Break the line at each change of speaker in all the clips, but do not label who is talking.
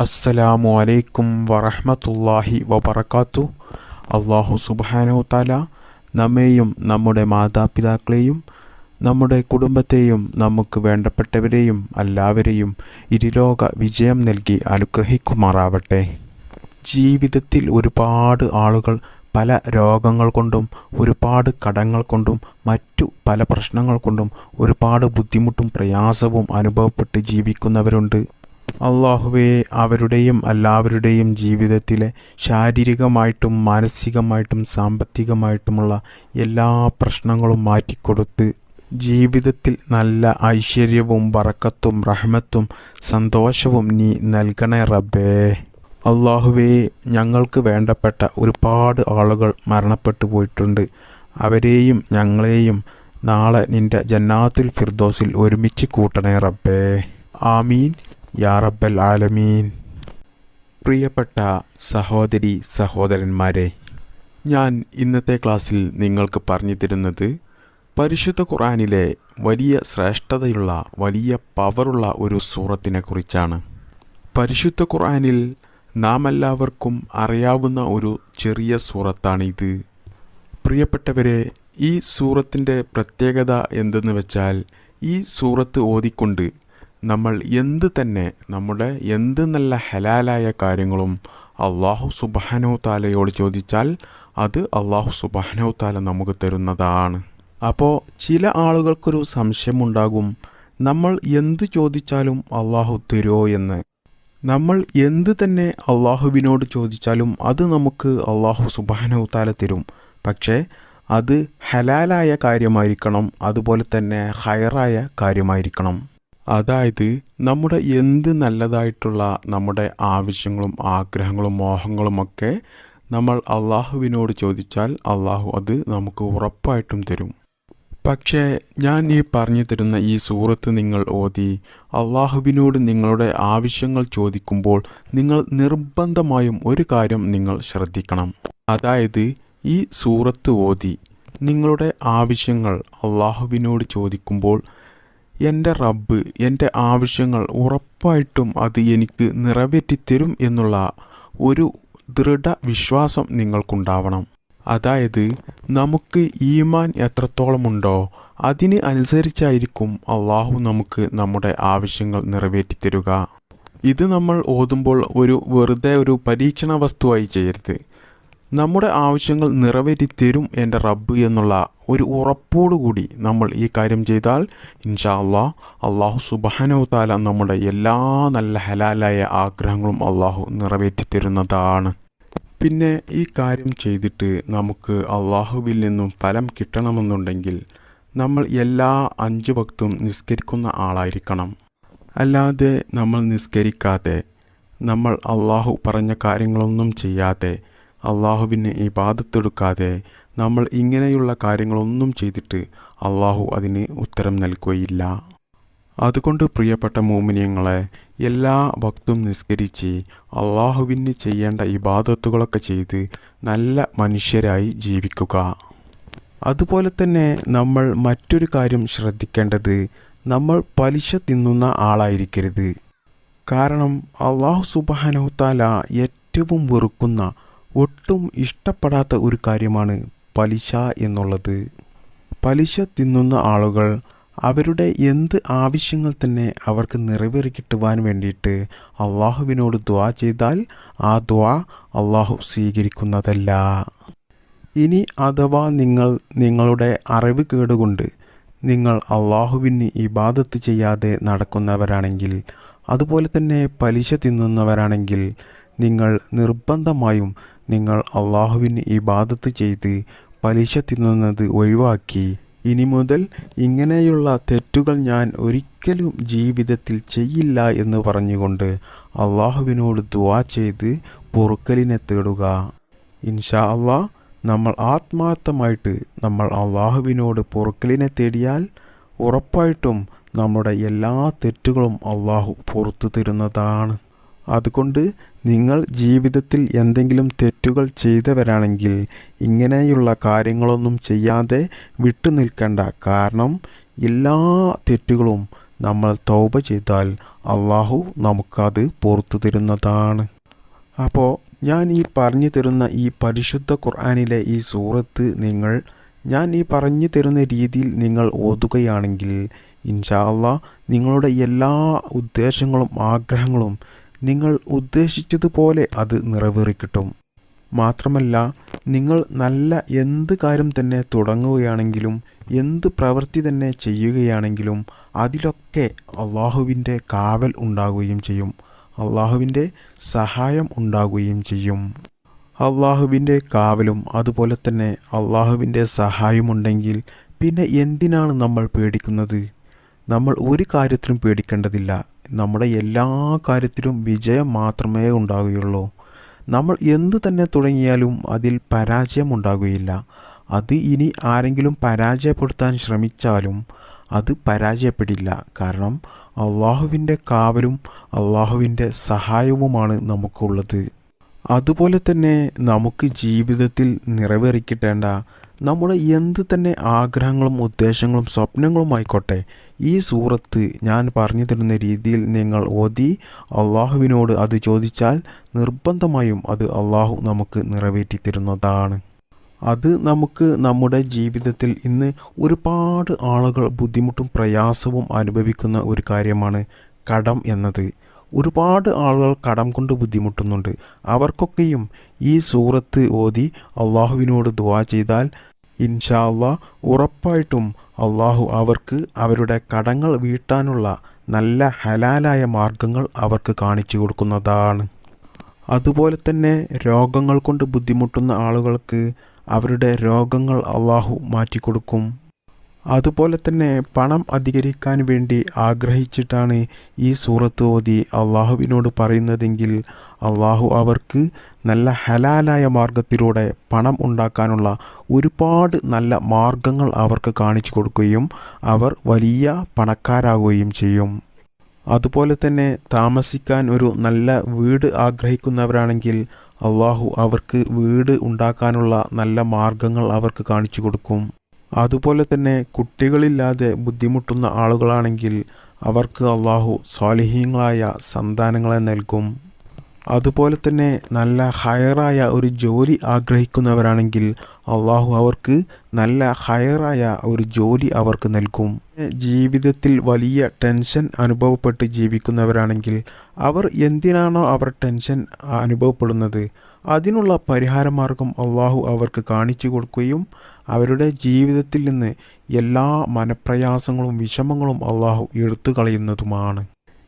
അസ്സലാമു അലൈക്കും വറഹമത്തല്ലാഹി വബർക്കാത്തു അള്ളാഹു സുബ്ഹാനഹു താല നമ്മെയും നമ്മുടെ മാതാപിതാക്കളെയും നമ്മുടെ കുടുംബത്തെയും നമുക്ക് വേണ്ടപ്പെട്ടവരെയും എല്ലാവരെയും ഇരുലോക വിജയം നൽകി അനുഗ്രഹിക്കുമാറാവട്ടെ. ജീവിതത്തിൽ ഒരുപാട് ആളുകൾ പല രോഗങ്ങൾ കൊണ്ടും ഒരുപാട് കടങ്ങൾ കൊണ്ടും മറ്റു പല പ്രശ്നങ്ങൾ കൊണ്ടും ഒരുപാട് ബുദ്ധിമുട്ടും പ്രയാസവും അനുഭവപ്പെട്ട് ജീവിക്കുന്നവരുണ്ട്. അള്ളാഹുവെ അവരുടെയും എല്ലാവരുടെയും ജീവിതത്തിലെ ശാരീരികമായിട്ടും മാനസികമായിട്ടും സാമ്പത്തികമായിട്ടുമുള്ള എല്ലാ പ്രശ്നങ്ങളും മാറ്റിക്കൊടുത്ത് ജീവിതത്തിൽ നല്ല ഐശ്വര്യവും വറക്കത്തും റഹ്മത്തും സന്തോഷവും നീ നൽകണേ റബ്ബേ. അള്ളാഹുവേ ഞങ്ങൾക്ക് വേണ്ടപ്പെട്ട ഒരുപാട് ആളുകൾ മരണപ്പെട്ടു പോയിട്ടുണ്ട്. അവരെയും ഞങ്ങളെയും നാളെ നിന്റെ ജന്നാത്തുൽ ഫിർദോസിൽ ഒരുമിച്ച് കൂട്ടണേ റബ്ബേ. ആമീൻ. യാ റബ്ബൽ ആലമീൻ. പ്രിയപ്പെട്ട സഹോദരി സഹോദരന്മാരെ ഞാൻ ഇന്നത്തെ ക്ലാസ്സിൽ നിങ്ങൾക്ക് പറഞ്ഞു തരുന്നത് പരിശുദ്ധ ഖുറാനിലെ വലിയ ശ്രേഷ്ഠതയുള്ള വലിയ പവറുള്ള ഒരു സൂറത്തിനെ കുറിച്ചാണ്. പരിശുദ്ധ ഖുറാനിൽ നാം എല്ലാവർക്കും അറിയാവുന്ന ഒരു ചെറിയ സൂറത്താണിത്. പ്രിയപ്പെട്ടവരെ ഈ സൂറത്തിന്റെ പ്രത്യേകത എന്തെന്ന് വെച്ചാൽ ഈ സൂറത്ത് ഓതിക്കൊണ്ട് നമ്മൾ എന്ത് തന്നെ നമ്മുടെ എന്ത് നല്ല ഹലാലായ കാര്യങ്ങളും അള്ളാഹു സുബാനോ താലയോട് ചോദിച്ചാൽ അത് അള്ളാഹു സുബാനോ താല നമുക്ക് തരുന്നതാണ്. അപ്പോൾ ചില ആളുകൾക്കൊരു സംശയമുണ്ടാകും നമ്മൾ എന്ത് ചോദിച്ചാലും അള്ളാഹു തരുമോ എന്ന്. നമ്മൾ എന്ത് തന്നെ അള്ളാഹുവിനോട് ചോദിച്ചാലും അത് നമുക്ക് അള്ളാഹു താല തരും. പക്ഷേ അത് ഹലാലായ കാര്യമായിരിക്കണം അതുപോലെ തന്നെ ഹയറായ കാര്യമായിരിക്കണം. അതായത് നമ്മുടെ എന്ത് നല്ലതായിട്ടുള്ള നമ്മുടെ ആവശ്യങ്ങളും ആഗ്രഹങ്ങളും മോഹങ്ങളുമൊക്കെ നമ്മൾ അള്ളാഹുവിനോട് ചോദിച്ചാൽ അള്ളാഹു അത് നമുക്ക് ഉറപ്പായിട്ടും തരും. പക്ഷേ ഞാൻ ഈ പറഞ്ഞു തരുന്ന ഈ സൂറത്ത് നിങ്ങൾ ഓതി അള്ളാഹുവിനോട് നിങ്ങളുടെ ആവശ്യങ്ങൾ ചോദിക്കുമ്പോൾ നിങ്ങൾ നിർബന്ധമായും ഒരു കാര്യം നിങ്ങൾ ശ്രദ്ധിക്കണം. അതായത് ഈ സൂറത്ത് ഓതി നിങ്ങളുടെ ആവശ്യങ്ങൾ അള്ളാഹുവിനോട് ചോദിക്കുമ്പോൾ എന്റെ റബ്ബ് എന്റെ ആവശ്യങ്ങൾ ഉറപ്പായിട്ടും അത് എനിക്ക് നിറവേറ്റിത്തരും എന്നുള്ള ഒരു ദൃഢ വിശ്വാസം നിങ്ങൾക്കുണ്ടാവണം. അതായത് നമുക്ക് ഈമാൻ എത്രത്തോളമുണ്ടോ അതിന് അനുസരിച്ചായിരിക്കും അള്ളാഹു നമുക്ക് നമ്മുടെ ആവശ്യങ്ങൾ നിറവേറ്റിത്തരുക. ഇത് നമ്മൾ ഓതുമ്പോൾ ഒരു വെറുതെ ഒരു പരീക്ഷണ വസ്തുവായി ചെയ്യരുത്. നമ്മുടെ ആവശ്യങ്ങൾ നിറവേറ്റി തരും എന്റെ റബ്ബ് എന്നുള്ള ഒരു ഉറപ്പോടുകൂടി നമ്മൾ ഈ കാര്യം ചെയ്താൽ ഇൻഷാ അള്ളാഹ് അള്ളാഹു സുബാനോ താല നമ്മുടെ എല്ലാ നല്ല ഹലാലായ ആഗ്രഹങ്ങളും അള്ളാഹു നിറവേറ്റി തരുന്നതാണ്. പിന്നെ ഈ കാര്യം ചെയ്തിട്ട് നമുക്ക് അള്ളാഹുവിൽ നിന്നും ഫലം കിട്ടണമെന്നുണ്ടെങ്കിൽ നമ്മൾ എല്ലാ അഞ്ച് ഭക്തും നിസ്കരിക്കുന്ന ആളായിരിക്കണം. അല്ലാതെ നമ്മൾ നിസ്കരിക്കാതെ നമ്മൾ അള്ളാഹു പറഞ്ഞ കാര്യങ്ങളൊന്നും ചെയ്യാതെ അള്ളാഹുവിന് ഇബാദത്തെടുക്കാതെ നമ്മൾ ഇങ്ങനെയുള്ള കാര്യങ്ങളൊന്നും ചെയ്തിട്ട് അള്ളാഹു അതിന് ഉത്തരം നൽകുകയില്ല. അതുകൊണ്ട് പ്രിയപ്പെട്ട മോമിനിയങ്ങളെ എല്ലാ ഭക്തും നിസ്കരിച്ച് അള്ളാഹുവിന് ചെയ്യേണ്ട ഇബാദത്തുകളൊക്കെ ചെയ്ത് നല്ല മനുഷ്യരായി ജീവിക്കുക. അതുപോലെ തന്നെ നമ്മൾ മറ്റൊരു കാര്യം ശ്രദ്ധിക്കേണ്ടത് നമ്മൾ പലിശ തിന്നുന്ന ആളായിരിക്കരുത്. കാരണം അള്ളാഹു സുബാനഹുത്താല ഏറ്റവും വെറുക്കുന്ന ഒട്ടും ഇഷ്ടപ്പെടാത്ത ഒരു കാര്യമാണ് പലിശ എന്നുള്ളത്. പലിശ തിന്നുന്ന ആളുകൾ അവരുടെ എന്ത് ആവശ്യങ്ങൾ തന്നെ അവർക്ക് നിറവേറി കിട്ടുവാൻ വേണ്ടിയിട്ട് അള്ളാഹുവിനോട് ദ്വാ ചെയ്താൽ ആ ദ്വാ അള്ളാഹു സ്വീകരിക്കുന്നതല്ല. ഇനി അഥവാ നിങ്ങൾ നിങ്ങളുടെ അറിവ് കേടുകൊണ്ട് നിങ്ങൾ അള്ളാഹുവിന് ഇബാദത്ത് ചെയ്യാതെ നടക്കുന്നവരാണെങ്കിൽ അതുപോലെ തന്നെ പലിശ തിന്നുന്നവരാണെങ്കിൽ നിങ്ങൾ നിർബന്ധമായും നിങ്ങൾ അള്ളാഹുവിന് ഇബാദത്ത് ചെയ്ത് പലിശ തിന്നുന്നത് ഒഴിവാക്കി. ഇനി മുതൽ ഇങ്ങനെയുള്ള തെറ്റുകൾ ഞാൻ ഒരിക്കലും ജീവിതത്തിൽ ചെയ്യില്ല എന്ന് പറഞ്ഞുകൊണ്ട് അള്ളാഹുവിനോട് ദുവാ ചെയ്ത് പൊറുക്കലിനെ തേടുക. ഇൻഷാ അള്ളാഹ് നമ്മൾ ആത്മാർത്ഥമായിട്ട് നമ്മൾ അള്ളാഹുവിനോട് പൊറുക്കലിനെ തേടിയാൽ ഉറപ്പായിട്ടും നമ്മുടെ എല്ലാ തെറ്റുകളും അള്ളാഹു പുറത്തു തരുന്നതാണ്. അതുകൊണ്ട് നിങ്ങൾ ജീവിതത്തിൽ എന്തെങ്കിലും തെറ്റുകൾ ചെയ്തവരാണെങ്കിൽ ഇങ്ങനെയുള്ള കാര്യങ്ങളൊന്നും ചെയ്യാതെ വിട്ടു നിൽക്കേണ്ട. കാരണം എല്ലാ തെറ്റുകളും നമ്മൾ തൗബ ചെയ്താൽ അള്ളാഹു നമുക്കത് പുറത്തു തരുന്നതാണ്. അപ്പോൾ ഞാൻ ഈ പറഞ്ഞു തരുന്ന ഈ പരിശുദ്ധ ഖുർആാനിലെ ഈ സൂറത്ത് നിങ്ങൾ ഞാൻ ഈ പറഞ്ഞു തരുന്ന രീതിയിൽ നിങ്ങൾ ഓതുകയാണെങ്കിൽ ഇൻഷാ നിങ്ങളുടെ എല്ലാ ഉദ്ദേശങ്ങളും ആഗ്രഹങ്ങളും നിങ്ങൾ ഉദ്ദേശിച്ചതുപോലെ അത് നിറവേറിക്കിട്ടും. മാത്രമല്ല നിങ്ങൾ നല്ല എന്ത് കാര്യം തന്നെ തുടങ്ങുകയാണെങ്കിലും എന്ത് പ്രവൃത്തി തന്നെ ചെയ്യുകയാണെങ്കിലും അതിലൊക്കെ അള്ളാഹുവിന്റെ കാവൽ ഉണ്ടാകുകയും ചെയ്യും. അള്ളാഹുവിന്റെ സഹായം ഉണ്ടാകുകയും ചെയ്യും. അള്ളാഹുവിന്റെ കാവലും അതുപോലെ തന്നെ അള്ളാഹുവിന്റെ സഹായമുണ്ടെങ്കിൽ പിന്നെ എന്തിനാണ് നമ്മൾ പേടിക്കുന്നത്? നമ്മൾ ഒരു കാര്യത്തിലും പേടിക്കേണ്ടതില്ല. നമ്മുടെ എല്ലാ കാര്യത്തിലും വിജയം മാത്രമേ ഉണ്ടാകുകയുള്ളൂ നമ്മൾ എന്ത് തന്നെ തുടങ്ങിയാലും അതിൽ പരാജയം ഉണ്ടാകുകയില്ല. അത് ഇനി ആരെങ്കിലും പരാജയപ്പെടുത്താൻ ശ്രമിച്ചാലും അത് പരാജയപ്പെടില്ല. കാരണം അള്ളാഹുവിന്റെ കാവലും അള്ളാഹുവിന്റെ സഹായവുമാണ് നമുക്കുള്ളത്. അതുപോലെ തന്നെ നമുക്ക് ജീവിതത്തിൽ നിറവേറിക്കിട്ടേണ്ട നമ്മുടെ എന്ത് തന്നെ ആഗ്രഹങ്ങളും ഉദ്ദേശങ്ങളും സ്വപ്നങ്ങളും ആയിക്കോട്ടെ ഈ സൂറത്ത് ഞാൻ പറഞ്ഞു തരുന്ന രീതിയിൽ നിങ്ങൾ ഓതി അള്ളാഹുവിനോട് അത് ചോദിച്ചാൽ നിർബന്ധമായും അത് അള്ളാഹു നമുക്ക് നിറവേറ്റി തരുന്നതാണ്. അത് നമുക്ക് നമ്മുടെ ജീവിതത്തിൽ ഇന്ന് ഒരുപാട് ആളുകൾ ബുദ്ധിമുട്ടും പ്രയാസവും അനുഭവിക്കുന്ന ഒരു കാര്യമാണ് കടം എന്നത്. ഒരുപാട് ആളുകൾ കടം കൊണ്ട് ബുദ്ധിമുട്ടുന്നുണ്ട്. അവർക്കൊക്കെയും ഈ സൂറത്ത് ഓതി അള്ളാഹുവിനോട് ദുവാ ചെയ്താൽ ഇൻഷാ അള്ളാഹ് ഉറപ്പായിട്ടും അള്ളാഹു അവർക്ക് അവരുടെ കടങ്ങൾ വീട്ടാനുള്ള നല്ല ഹലാലായ മാർഗങ്ങൾ അവർക്ക് കാണിച്ചു കൊടുക്കുന്നതാണ്. അതുപോലെ തന്നെ രോഗങ്ങൾ കൊണ്ട് ബുദ്ധിമുട്ടുന്ന ആളുകൾക്ക് അവരുടെ രോഗങ്ങൾ അള്ളാഹു മാറ്റിക്കൊടുക്കും. അതുപോലെ തന്നെ പണം അധികരിക്കാൻ വേണ്ടി ആഗ്രഹിച്ചിട്ടാണ് ഈ സൂറത്ത് ഓതി അള്ളാഹുവിനോട് പറയുന്നതെങ്കിൽ അള്ളാഹു അവർക്ക് നല്ല ഹലാലായ മാർഗത്തിലൂടെ പണം ഉണ്ടാക്കാനുള്ള ഒരുപാട് നല്ല മാർഗങ്ങൾ അവർക്ക് കാണിച്ചു കൊടുക്കുകയും അവർ വലിയ പണക്കാരാകുകയും ചെയ്യും. അതുപോലെ തന്നെ താമസിക്കാൻ ഒരു നല്ല വീട് ആഗ്രഹിക്കുന്നവരാണെങ്കിൽ അള്ളാഹു അവർക്ക് വീട് ഉണ്ടാക്കാനുള്ള നല്ല മാർഗങ്ങൾ അവർക്ക് കാണിച്ചു കൊടുക്കും. അതുപോലെ തന്നെ കുട്ടികളില്ലാതെ ബുദ്ധിമുട്ടുന്ന ആളുകളാണെങ്കിൽ അവർക്ക് അള്ളാഹു സ്വാലിഹീങ്ങളായ സന്താനങ്ങളെ നൽകും. അതുപോലെ തന്നെ നല്ല ഹയറായ ഒരു ജോലി ആഗ്രഹിക്കുന്നവരാണെങ്കിൽ അള്ളാഹു അവർക്ക് നല്ല ഹയറായ ഒരു ജോലി അവർക്ക് നൽകും. ജീവിതത്തിൽ വലിയ ടെൻഷൻ അനുഭവപ്പെട്ട് ജീവിക്കുന്നവരാണെങ്കിൽ അവർ എന്തിനാണോ അവർ ടെൻഷൻ അനുഭവപ്പെടുന്നത് അതിനുള്ള പരിഹാരമാർഗം അള്ളാഹു അവർക്ക് കാണിച്ചു കൊടുക്കുകയും അവരുടെ ജീവിതത്തിൽ നിന്ന് എല്ലാ മനപ്രയാസങ്ങളും വിഷമങ്ങളും അള്ളാഹു എടുത്തു കളയുന്നതുമാണ്.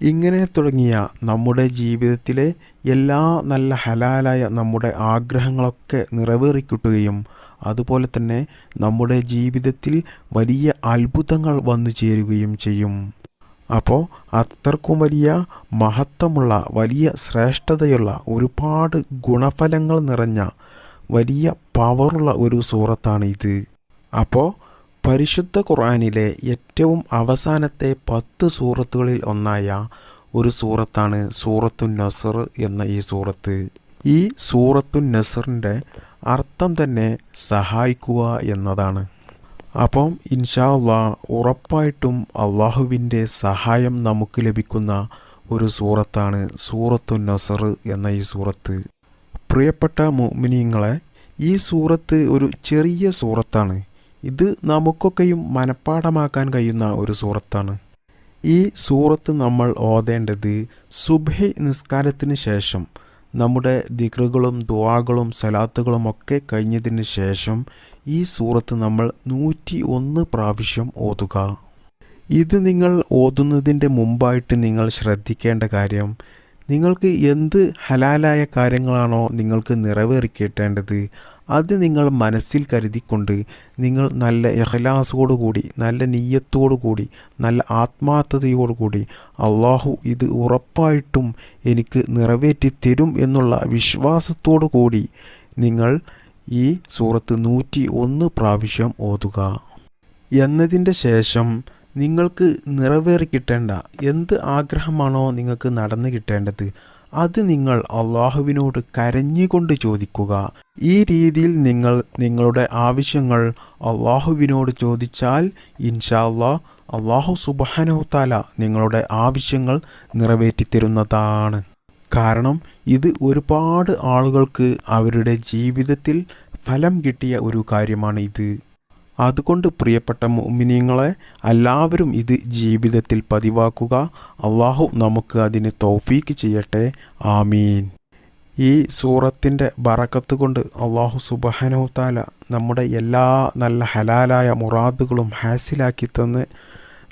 ഇങ്ങനെ തുടങ്ങിയ നമ്മുടെ ജീവിതത്തിലെ എല്ലാ നല്ല ഹലാലായ നമ്മുടെ ആഗ്രഹങ്ങളൊക്കെ നിറവേറിക്കിട്ടുകയും അതുപോലെ തന്നെ നമ്മുടെ ജീവിതത്തിൽ വലിയ അത്ഭുതങ്ങൾ വന്നു ചേരുകയും ചെയ്യും. അപ്പോൾ അത്രക്കും വലിയ മഹത്വമുള്ള വലിയ ശ്രേഷ്ഠതയുള്ള ഒരുപാട് ഗുണഫലങ്ങൾ നിറഞ്ഞ വലിയ പവറുള്ള ഒരു സൂറത്താണ് ഇത് അപ്പോൾ പരിശുദ്ധ ഖുർആാനിലെ ഏറ്റവും അവസാനത്തെ പത്ത് സൂറത്തുകളിൽ ഒന്നായ ഒരു സൂറത്താണ് സൂറത്തു നസർ എന്ന ഈ സൂറത്ത്. ഈ സൂറത്തു നസറിന്റെ അർത്ഥം തന്നെ സഹായിക്കുക എന്നതാണ്. അപ്പം ഇൻഷാ അള്ളാ ഉറപ്പായിട്ടും അള്ളാഹുവിന്റെ സഹായം നമുക്ക് ലഭിക്കുന്ന ഒരു സൂറത്താണ് സൂറത്തു നസർ എന്ന ഈ സൂറത്ത്. പ്രിയപ്പെട്ട മോമിനിയങ്ങളെ ഈ സൂറത്ത് ഒരു ചെറിയ സൂറത്താണ്. ഇത് നമുക്കൊക്കെയും മനഃപ്പാഠമാക്കാൻ കഴിയുന്ന ഒരു സൂറത്താണ്. ഈ സൂറത്ത് നമ്മൾ ഓതേണ്ടത് സുബഹി നിസ്കാരത്തിന് ശേഷം നമ്മുടെ ദിക്റുകളും ദുവാകളും സലാത്തുകളും ഒക്കെ കഴിഞ്ഞതിന് ശേഷം ഈ സൂറത്ത് നമ്മൾ നൂറ്റി ഒന്ന് പ്രാവശ്യം ഓതുക. ഇത് നിങ്ങൾ ഓതുന്നതിന്റെ മുമ്പായിട്ട് നിങ്ങൾ ശ്രദ്ധിക്കേണ്ട കാര്യം നിങ്ങൾക്ക് എന്ത് ഹലാലായ കാര്യങ്ങളാണോ നിങ്ങൾക്ക് നിറവേറിക്കിട്ടേണ്ടത് അത് നിങ്ങൾ മനസ്സിൽ കരുതിക്കൊണ്ട് നിങ്ങൾ നല്ല എഹ്ലാസോടുകൂടി നല്ല നീയത്തോടുകൂടി നല്ല ആത്മാർത്ഥതയോടുകൂടി അള്ളാഹു ഇത് ഉറപ്പായിട്ടും എനിക്ക് നിറവേറ്റി തരും എന്നുള്ള വിശ്വാസത്തോടു കൂടി നിങ്ങൾ ഈ സൂറത്ത് നൂറ്റി ഒന്ന് പ്രാവശ്യം ഓതുക. എന്നതിന്റെ ശേഷം നിങ്ങൾക്ക് നിറവേറി കിട്ടേണ്ട എന്ത് ആഗ്രഹമാണോ നിങ്ങൾക്ക് നടന്നു കിട്ടേണ്ടത് അത് നിങ്ങൾ അള്ളാഹുവിനോട് കരഞ്ഞുകൊണ്ട് ചോദിക്കുക. ഈ രീതിയിൽ നിങ്ങൾ നിങ്ങളുടെ ആവശ്യങ്ങൾ അള്ളാഹുവിനോട് ചോദിച്ചാൽ ഇൻഷാല്ലാ അള്ളാഹ് സുബാനഹുത്താല നിങ്ങളുടെ ആവശ്യങ്ങൾ നിറവേറ്റിത്തരുന്നതാണ്. കാരണം ഇത് ഒരുപാട് ആളുകൾക്ക് അവരുടെ ജീവിതത്തിൽ ഫലം കിട്ടിയ ഒരു കാര്യമാണ് ഇത് അതുകൊണ്ട് പ്രിയപ്പെട്ട മോമിനിയങ്ങളെ എല്ലാവരും ഇത് ജീവിതത്തിൽ പതിവാക്കുക. അള്ളാഹു നമുക്ക് അതിന് തൗഫീക്ക് ചെയ്യട്ടെ. ആമീൻ. ഈ സൂറത്തിന്റെ ബറക്കത്ത് കൊണ്ട് അള്ളാഹു സുബഹനോത്താല നമ്മുടെ എല്ലാ നല്ല ഹലാലായ മുറാദുകളും ഹാസിലാക്കി തന്ന്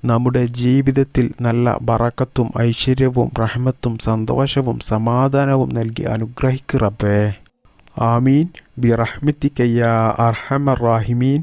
നമ്മുടെ ജീവിതത്തിൽ നല്ല ബറക്കത്തും ഐശ്വര്യവും റഹ്മത്തും സന്തോഷവും സമാധാനവും നൽകി അനുഗ്രഹിക്ക് റബ്ബേ. ആമീൻ. ബിറഹ്മത്തിക്കയ്യ അർഹമർ റാഹിമീൻ.